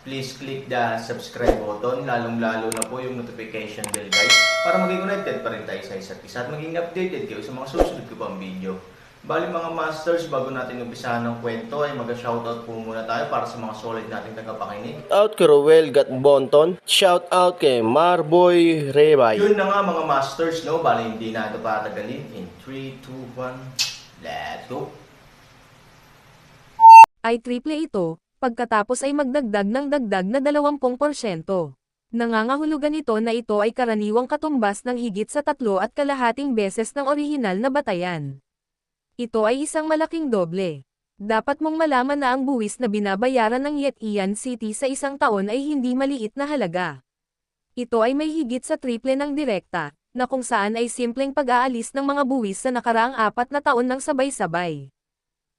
please click the subscribe button, lalong-lalo na po yung notification bell guys, para maging connected pa rin tayo sa isa't isa at maging updated kayo sa mga susunod ko pang video. Bali mga masters, bago natin umpisahan ng kwento ay mag-shoutout po muna tayo para sa mga solid nating tagapakinig. out kay Roel Gat Bonton. Shout out kay Marboy Rebay. Yun na nga mga masters, no? Bali hindi na ito patagalin. In 3, 2, 1, let's go! Ay triple ito, pagkatapos ay magdagdag ng dagdag na 20%. Nangangahulugan ito na ito ay karaniwang katumbas ng higit sa tatlo at kalahating beses ng orihinal na batayan. Ito ay isang malaking doble. Dapat mong malaman na ang buwis na binabayaran ng Yet Ian City sa isang taon ay hindi maliit na halaga. Ito ay may higit sa triple ng direkta, na kung saan ay simpleng pag-aalis ng mga buwis sa nakaraang apat na taon ng sabay-sabay.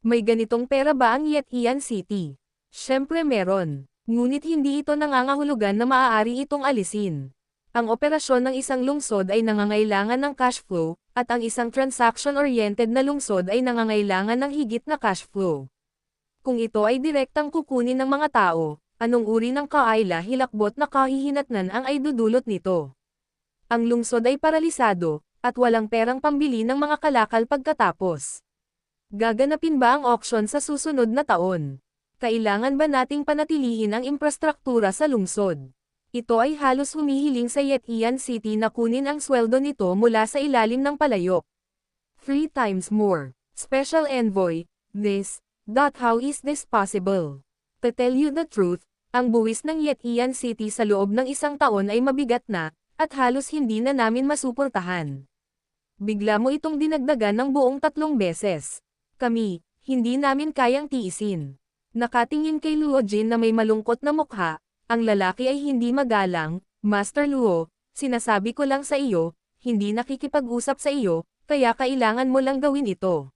May ganitong pera ba ang Yet Ian City? Siyempre meron. Ngunit hindi ito nangangahulugan na maaari itong alisin. Ang operasyon ng isang lungsod ay nangangailangan ng cash flow, at ang isang transaction-oriented na lungsod ay nangangailangan ng higit na cash flow. Kung ito ay direktang kukunin ng mga tao, anong uri ng kaayla hilakbot na kahihinatnan ang ay dudulot nito? Ang lungsod ay paralisado, at walang perang pambili ng mga kalakal pagkatapos. Gaganapin ba ang auction sa susunod na taon? Kailangan ba nating panatilihin ang infrastruktura sa lungsod? Ito ay halos humihiling sa Yet Ian City na kunin ang sweldo nito mula sa ilalim ng palayok. Three times more. Special Envoy, this, dot how is this possible? To tell you the truth, ang buwis ng Yet Ian City sa loob ng isang taon ay mabigat na, at halos hindi na namin masuportahan. Bigla mo itong dinagdagan ng buong tatlong beses. Kami, hindi namin kayang tiisin. Nakatingin kay Luo Jin na may malungkot na mukha, ang lalaki ay hindi magalang, Master Luo, sinasabi ko lang sa iyo, hindi nakikipag-usap sa iyo, kaya kailangan mo lang gawin ito.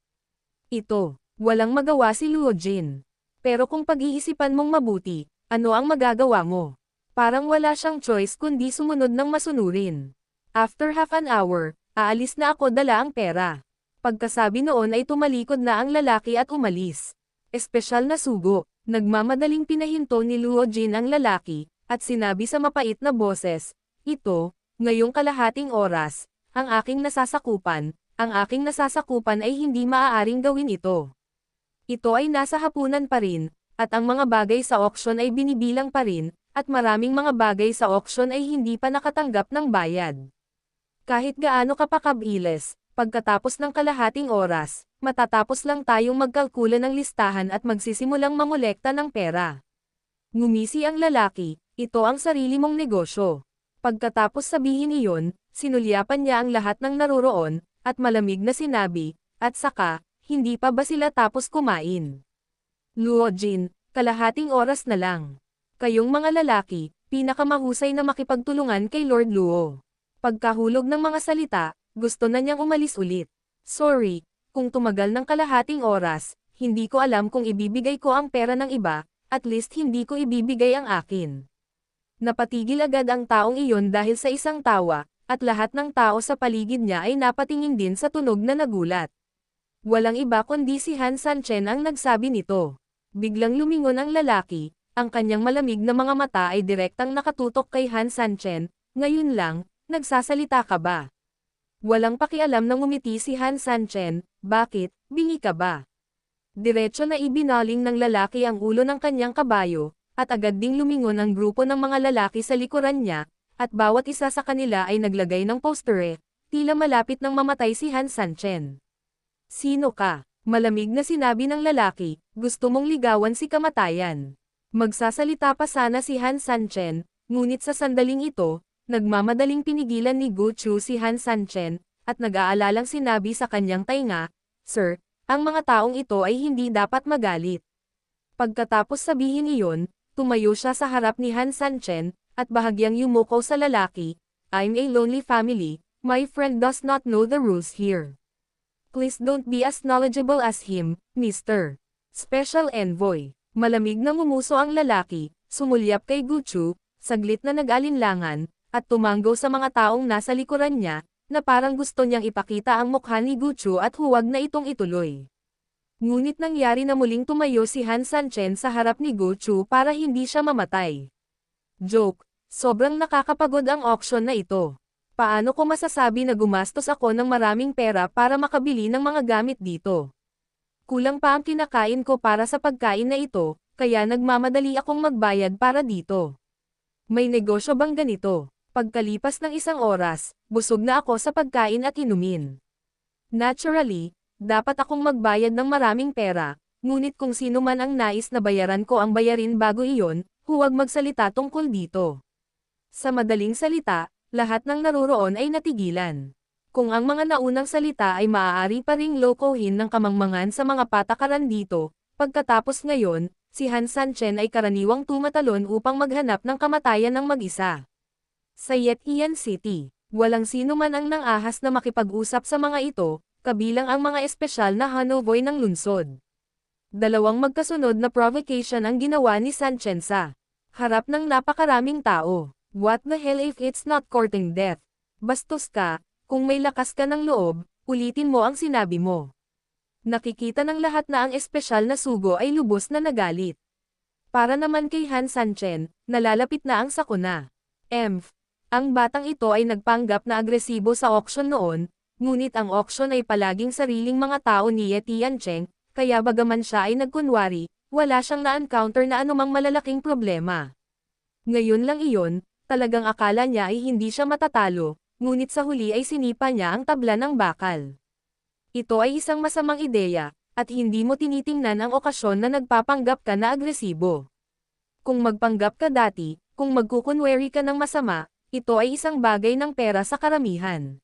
Ito, walang magawa si Luo Jin. Pero kung pag-iisipan mong mabuti, ano ang magagawa mo? Parang wala siyang choice kundi sumunod ng masunurin. After half an hour, aalis na ako dala ang pera. Pagkasabi noon ay tumalikod na ang lalaki at umalis. Espesyal na sugo, nagmamadaling pinahinto ni Luo Jin ang lalaki, at sinabi sa mapait na boses, Ito, ngayong kalahating oras, ang aking nasasakupan, ang aking nasasakupan ay hindi maaaring gawin ito. Ito ay nasa hapunan pa rin, at ang mga bagay sa auction ay binibilang pa rin, at maraming mga bagay sa auction ay hindi pa nakatanggap ng bayad. Kahit gaano ka pa kabilis, pagkatapos ng kalahating oras, matatapos lang tayong magkalkula ng listahan at magsisimulang mangolekta ng pera. Ngumisi ang lalaki, ito ang sarili mong negosyo. Pagkatapos sabihin iyon, sinulyapan niya ang lahat ng naroroon, at malamig na sinabi, at saka, hindi pa ba sila tapos kumain? Luo Jin, kalahating oras na lang. Kayong mga lalaki, pinakamahusay na makipagtulungan kay Lord Luo. Pagkahulog ng mga salita, gusto na niyang umalis ulit. Sorry, kung tumagal ng kalahating oras, hindi ko alam kung ibibigay ko ang pera ng iba, at least hindi ko ibibigay ang akin. Napatigil agad ang taong iyon dahil sa isang tawa, at lahat ng tao sa paligid niya ay napatingin din sa tunog na nagulat. Walang iba kundi si Han Sanchen ang nagsabi nito. Biglang lumingon ang lalaki, ang kanyang malamig na mga mata ay direktang nakatutok kay Han Sanchen, ngayon lang, nagsasalita ka ba? Walang pakialam na ngumiti si Han Sanchen, bakit, bingi ka ba? Diretso na ibinaling ng lalaki ang ulo ng kanyang kabayo, at agad ding lumingon ang grupo ng mga lalaki sa likuran niya, at bawat isa sa kanila ay naglagay ng postere, tila malapit ng mamatay si Han Sanchen. Sino ka? Malamig na sinabi ng lalaki, gusto mong ligawan si kamatayan. Magsasalita pa sana si Han Sanchen, ngunit sa sandaling ito, nagmamadaling pinigilan ni Gu Chu si Han Sanchen, at nag-aalalang sinabi sa kanyang tainga, Sir, ang mga taong ito ay hindi dapat magalit. Pagkatapos sabihin iyon, tumayo siya sa harap ni Han Sanchen, at bahagyang yumuko sa lalaki, I'm a lonely family, my friend does not know the rules here. Please don't be as knowledgeable as him, Mr. Special Envoy. Malamig na ngumuso ang lalaki, sumulyap kay Guchu, saglit na nag-alinlangan, at tumanggo sa mga taong nasa likuran niya, na parang gusto niyang ipakita ang mukha ni Guchu at huwag na itong ituloy. Ngunit nangyari na muling tumayo si Han Sanchen sa harap ni Guchu para hindi siya mamatay. Joke, sobrang nakakapagod ang auction na ito. Paano ko masasabi na gumastos ako ng maraming pera para makabili ng mga gamit dito? Kulang pa ang kinakain ko para sa pagkain na ito, kaya nagmamadali akong magbayad para dito. May negosyo bang ganito? Pagkalipas ng isang oras, busog na ako sa pagkain at inumin. Naturally, dapat akong magbayad ng maraming pera, ngunit kung sino man ang nais na bayaran ko ang bayarin bago iyon, huwag magsalita tungkol dito. Sa madaling salita, lahat ng naroroon ay natigilan. Kung ang mga naunang salita ay maaari pa ring lokohin ng kamangmangan sa mga patakaran dito, pagkatapos ngayon, si Han Sanchen ay karaniwang tumatalon upang maghanap ng kamatayan ng mag-isa. Sa Yetian City, walang sino man ang nangahas na makipag-usap sa mga ito, kabilang ang mga espesyal na Hanovoy ng lungsod. Dalawang magkasunod na provocation ang ginawa ni Sanchen sa harap ng napakaraming tao. What the hell if it's not courting death? Bastos ka, kung may lakas ka ng loob, ulitin mo ang sinabi mo. Nakikita ng lahat na ang espesyal na sugo ay lubos na nagalit. Para naman kay Han Sanchen, nalalapit na ang sakuna. Emph, ang batang ito ay nagpanggap na agresibo sa auction noon, ngunit ang auction ay palaging sariling mga tao ni Ye Tiancheng, kaya bagaman siya ay nagkunwari, wala siyang na-encounter na anumang malalaking problema. Ngayon lang iyon, talagang akala niya ay hindi siya matatalo, ngunit sa huli ay sinipa niya ang tabla ng bakal. Ito ay isang masamang ideya, at hindi mo tinitingnan ang okasyon na nagpapanggap ka na agresibo. Kung magpanggap ka dati, kung magkukunwari ka ng masama, ito ay isang bagay ng pera sa karamihan.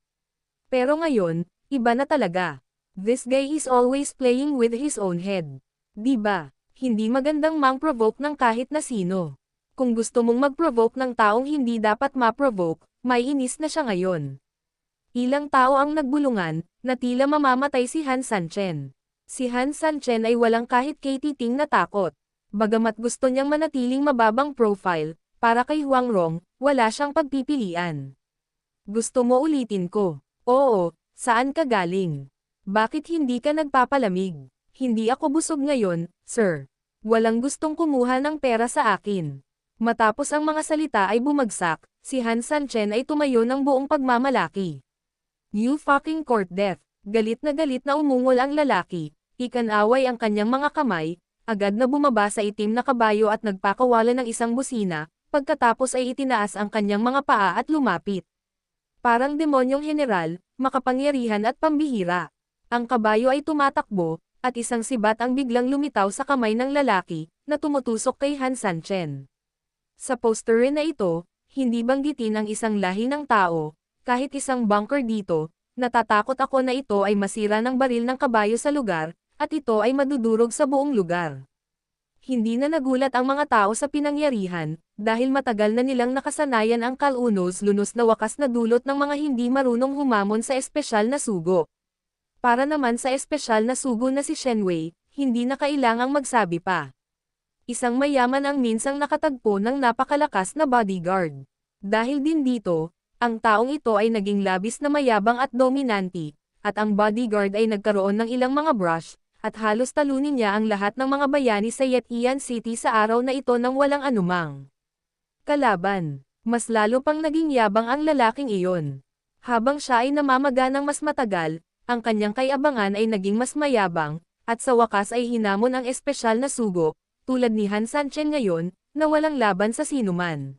Pero ngayon, iba na talaga. This guy is always playing with his own head. Di ba? Hindi magandang mang-provoke ng kahit na sino. Kung gusto mong mag-provoke ng taong hindi dapat ma-provoke, may inis na siya ngayon. Ilang tao ang nagbulungan, na tila mamamatay si Han Sanchen. Si Han Sanchen ay walang kahit katiting na takot. Bagamat gusto niyang manatiling mababang profile, para kay Huang Rong, wala siyang pagpipilian. Gusto mo ulitin ko? Oo, saan ka galing? Bakit hindi ka nagpapalamig? Hindi ako busog ngayon, sir. Walang gustong kumuha ng pera sa akin. Matapos ang mga salita ay bumagsak, si Han Sanchen ay tumayo ng buong pagmamalaki. You fucking court death. Galit na galit na umungol ang lalaki, ikanaway ang kanyang mga kamay, agad na bumaba sa itim na kabayo at nagpakawala ng isang busina, pagkatapos ay itinaas ang kanyang mga paa at lumapit. Parang demonyong general, makapangyarihan at pambihira. Ang kabayo ay tumatakbo, at isang sibat ang biglang lumitaw sa kamay ng lalaki, na tumutusok kay Han Sanchen. Sa poster na ito, hindi banggitin ang isang lahi ng tao, kahit isang bunker dito, natatakot ako na ito ay masira ng baril ng kabayo sa lugar, at ito ay madudurog sa buong lugar. Hindi na nagulat ang mga tao sa pinangyarihan, dahil matagal na nilang nakasanayan ang kalunos-lunos na wakas na dulot ng mga hindi marunong humamon sa espesyal na sugo. Para naman sa espesyal na sugo na si Shenwei, hindi na kailangang magsabi pa. Isang mayaman ang minsang nakatagpo ng napakalakas na bodyguard. Dahil din dito, ang taong ito ay naging labis na mayabang at dominanti, at ang bodyguard ay nagkaroon ng ilang mga brush, at halos talunin niya ang lahat ng mga bayani sa Yetian City sa araw na ito nang walang anumang kalaban. Mas lalo pang naging yabang ang lalaking iyon. Habang siya ay namamaga ng mas matagal, ang kanyang kayabangan ay naging mas mayabang, at sa wakas ay hinamon ang espesyal na sugo, tulad ni Han Sanchen ngayon, na walang laban sa sinuman.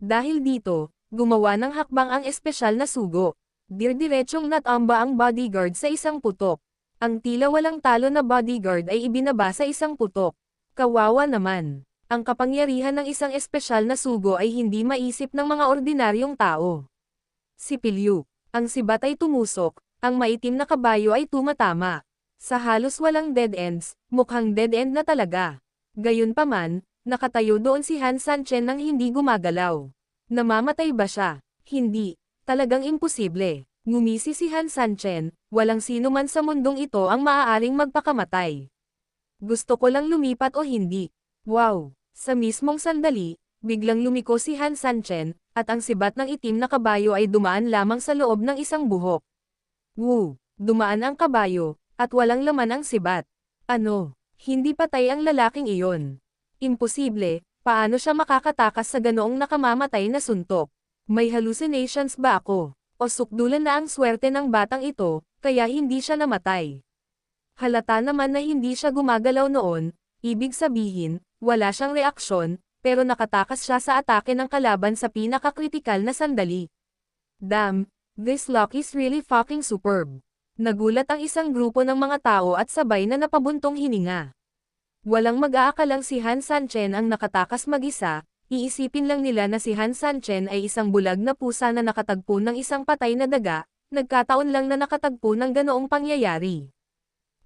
Dahil dito, gumawa ng hakbang ang espesyal na sugo. Dirdiretsong natamba ang bodyguard sa isang putok. Ang tila walang talo na bodyguard ay ibinaba sa isang putok. Kawawa naman. Ang kapangyarihan ng isang espesyal na sugo ay hindi maisip ng mga ordinaryong tao. Si Pilyu. Ang sibat ay tumusok, ang maitim na kabayo ay tumatama. Sa halos walang dead ends, mukhang dead end na talaga. Gayunpaman, Nakatayo doon si Han Sanchen nang hindi gumagalaw. Namamatay ba siya? Hindi. Talagang imposible. Ngumisi si Han Sanchen, walang sino man sa mundong ito ang maaaring magpakamatay. Gusto ko lang lumipat o hindi. Wow! Sa mismong sandali, biglang lumiko si Han Sanchen, at ang sibat ng itim na kabayo ay dumaan lamang sa loob ng isang buhok. Woo! Dumaan ang kabayo, at walang laman ang sibat. Ano? Hindi patay ang lalaking iyon. Imposible, paano siya makakatakas sa ganoong nakamamatay na suntok? May hallucinations ba ako? O sukdulan na ang swerte ng batang ito, kaya hindi siya namatay. Halata naman na hindi siya gumagalaw noon, ibig sabihin, wala siyang reaksyon, pero nakatakas siya sa atake ng kalaban sa pinakakritikal na sandali. Damn, this luck is really fucking superb. Nagulat ang isang grupo ng mga tao at sabay na napabuntong hininga. Walang mag-aakalang si Han Sanchen ang nakatakas mag-isa, iisipin lang nila na si Han Sanchen ay isang bulag na pusa na nakatagpo ng isang patay na daga, nagkataon lang na nakatagpo ng ganoong pangyayari.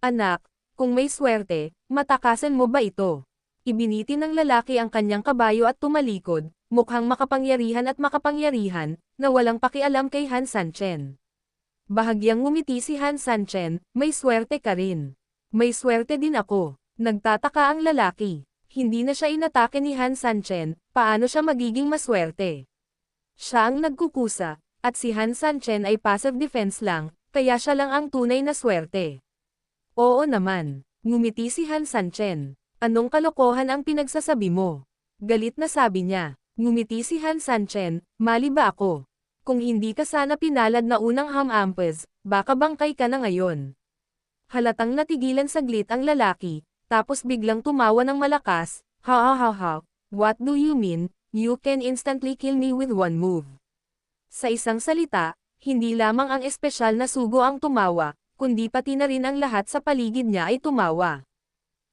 Anak, kung may swerte, matakasan mo ba ito? Ibiniti ng lalaki ang kanyang kabayo at tumalikod, mukhang makapangyarihan at makapangyarihan, na walang pakialam kay Han Sanchen. Bahagyang ngumiti si Han Sanchen, may swerte ka rin. May swerte din ako. Nagtataka ang lalaki. Hindi na siya inatake ni Han Sanchen, paano siya magiging maswerte? Siya ang nagkukusa, at si Han Sanchen ay passive defense lang, kaya siya lang ang tunay na swerte. Oo naman, ngumiti si Han Sanchen. Anong kalokohan ang pinagsasabi mo? Galit na sabi niya. Ngumiti si Han Sanchen, mali ba ako? Kung hindi ka sana pinalad na unang hamampes, baka bangkay ka na ngayon. Halatang natigilan saglit ang lalaki, tapos biglang tumawa ng malakas, ha ha ha ha, what do you mean, you can instantly kill me with one move. Sa isang salita, hindi lamang ang espesyal na sugo ang tumawa, kundi pati na rin ang lahat sa paligid niya ay tumawa.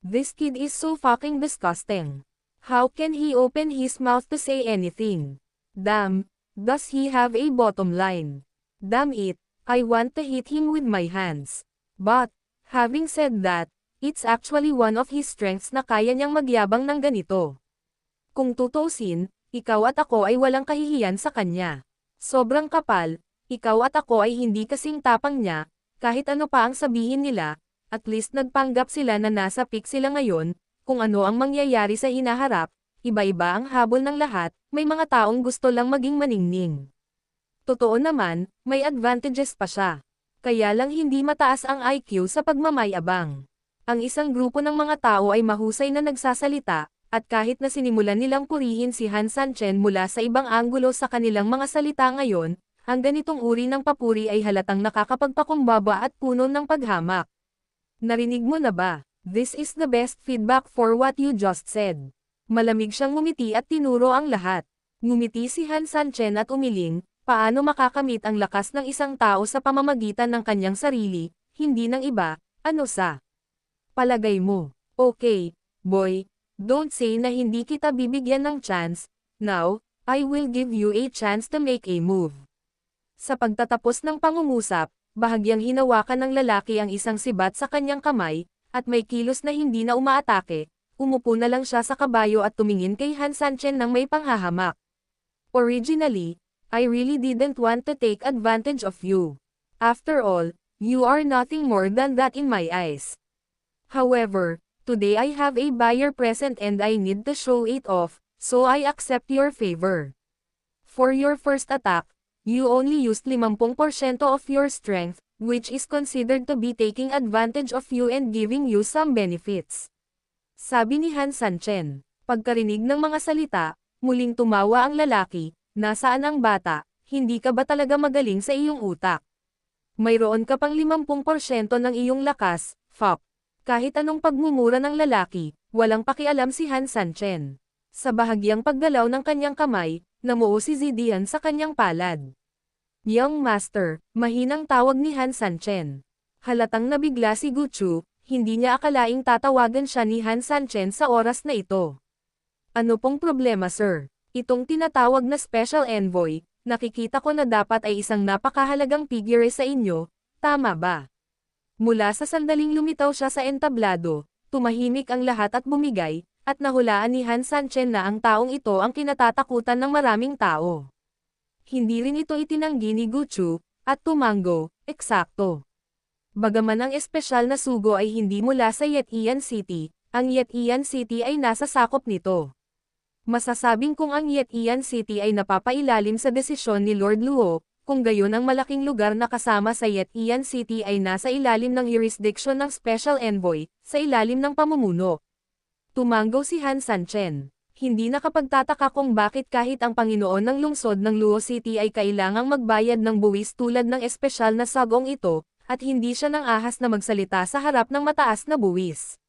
This kid is so fucking disgusting. How can he open his mouth to say anything? Damn, does he have a bottom line? Damn it, I want to hit him with my hands. But, having said that, it's actually one of his strengths na kaya niyang magyabang ng ganito. Kung tutusin, ikaw at ako ay walang kahihiyan sa kanya. Sobrang kapal, ikaw at ako ay hindi kasing tapang niya, kahit ano pa ang sabihin nila, at least nagpanggap sila na nasa peak sila ngayon, kung ano ang mangyayari sa hinaharap, iba-iba ang habol ng lahat, may mga taong gusto lang maging maningning. Totoo naman, may advantages pa siya. Kaya lang hindi mataas ang IQ sa pagmamayabang. Ang isang grupo ng mga tao ay mahusay na nagsasalita, at kahit na sinimulan nilang purihin si Han Sanchen mula sa ibang anggulo sa kanilang mga salita ngayon, ang ganitong uri ng papuri ay halatang nakakapagpakumbaba at puno ng paghamak. Narinig mo na ba? This is the best feedback for what you just said. Malamig siyang ngumiti at tinuro ang lahat. Ngumiti si Han Sanchen at umiling, paano makakamit ang lakas ng isang tao sa pamamagitan ng kanyang sarili, hindi ng iba, ano sa palagay mo. Okay, boy, don't say na hindi kita bibigyan ng chance, now, I will give you a chance to make a move. Sa pagtatapos ng pangungusap, bahagyang hinawakan ng lalaki ang isang sibat sa kanyang kamay, at may kilos na hindi na umaatake, umupo na lang siya sa kabayo at tumingin kay Han Sanchen ng may panghahamak. Originally, I really didn't want to take advantage of you. After all, you are nothing more than that in my eyes. However, today I have a buyer present and I need to show it off, so I accept your favor. For your first attack, you only used 50% of your strength, which is considered to be taking advantage of you and giving you some benefits. Sabi ni Han Sanchen. Pagkarinig ng mga salita, muling tumawa ang lalaki, nasaan ang bata, hindi ka ba talaga magaling sa iyong utak? Mayroon ka pang 50% ng iyong lakas, fuck. Kahit anong pagmumura ng lalaki, walang pakialam si Han Sanchen. Sa bahagyang paggalaw ng kanyang kamay, namuo si Zidian sa kanyang palad. Young Master, mahinang tawag ni Han Sanchen. Halatang nabigla si Guchu, hindi niya akalaing tatawagan siya ni Han Sanchen sa oras na ito. Ano pong problema sir? Itong tinatawag na Special Envoy, nakikita ko na dapat ay isang napakahalagang figure sa inyo, tama ba? Mula sa sandaling lumitaw siya sa entablado, tumahimik ang lahat at bumigay, at nahulaan ni Han Sanchen na ang taong ito ang kinatatakutan ng maraming tao. Hindi rin ito itinanggi ni Guchu, at tumango, eksakto. Bagaman ang espesyal na sugo ay hindi mula sa Yetian City, ang Yetian City ay nasa sakop nito. Masasabing kung ang Yetian City ay napapailalim sa desisyon ni Lord Luo, kung gayon ang malaking lugar na kasama sa Yetian City ay nasa ilalim ng jurisdiction ng Special Envoy, sa ilalim ng pamumuno. Tumango si Han Sanchen. Hindi nakapagtataka kung bakit kahit ang Panginoon ng lungsod ng Luo City ay kailangang magbayad ng buwis tulad ng espesyal na sagong ito, at hindi siya nang ahas na magsalita sa harap ng mataas na buwis.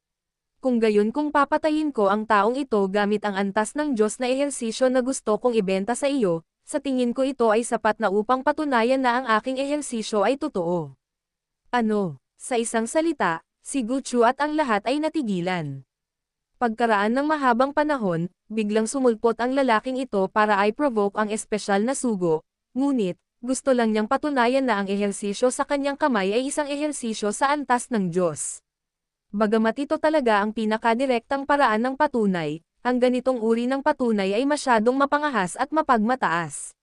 Kung gayon kung papatayin ko ang taong ito gamit ang antas ng Diyos na ehersisyo na gusto kong ibenta sa iyo, sa tingin ko ito ay sapat na upang patunayan na ang aking ehersisyo ay totoo. Ano, sa isang salita, si Guchu at ang lahat ay natigilan. Pagkaraan ng mahabang panahon, biglang sumulpot ang lalaking ito para ay provoke ang espesyal na sugo, ngunit, gusto lang niyang patunayan na ang ehersisyo sa kanyang kamay ay isang ehersisyo sa antas ng Diyos. Bagamat ito talaga ang pinakadirektang paraan ng patunay, ang ganitong uri ng patunay ay masyadong mapangahas at mapagmataas.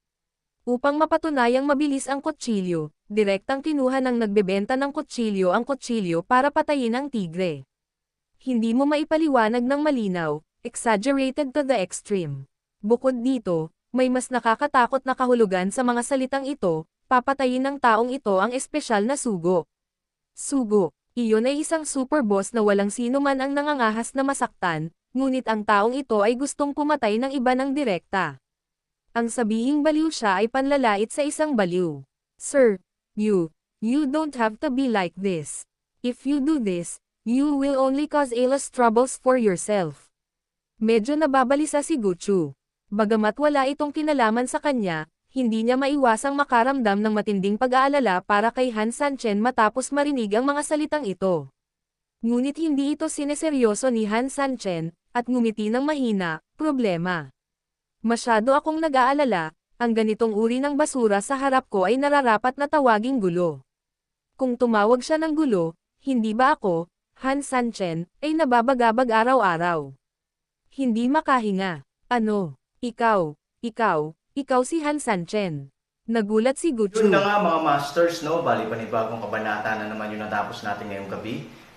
Upang mapatunayang mabilis ang kutsilyo, direktang kinuha ng nagbebenta ng kutsilyo ang kutsilyo para patayin ang tigre. Hindi mo maipaliwanag ng malinaw, exaggerated to the extreme. Bukod dito, may mas nakakatakot na kahulugan sa mga salitang ito, papatayin ng taong ito ang espesyal na sugo. Sugo, iyon ay isang super boss na walang sino man ang nangangahas na masaktan, ngunit ang taong ito ay gustong pumatay ng iba ng direkta. Ang sabihing baliw siya ay panlalait sa isang baliw. Sir, you, you don't have to be like this. If you do this, you will only cause endless troubles for yourself. Medyo nababalisa si Guchu. Bagamat wala itong kinalaman sa kanya, hindi niya maiwasang makaramdam ng matinding pag-aalala para kay Han Sanchen matapos marinig ang mga salitang ito. Ngunit hindi ito sineseryoso ni Han Sanchen, at ngumiti ng mahina, problema. Masyado akong nag-aalala, ang ganitong uri ng basura sa harap ko ay nararapat na tawaging gulo. Kung tumawag siya ng gulo, hindi ba ako, Han Sanchen, ay nababagabag araw-araw? Hindi makahinga. Ano? Ikaw, ikaw, ikaw si Han Sanchen. Nagulat si Guchu. Yun na nga mga masters, no? Bali panibagong kabanata na naman yung natapos natin ngayong gabi.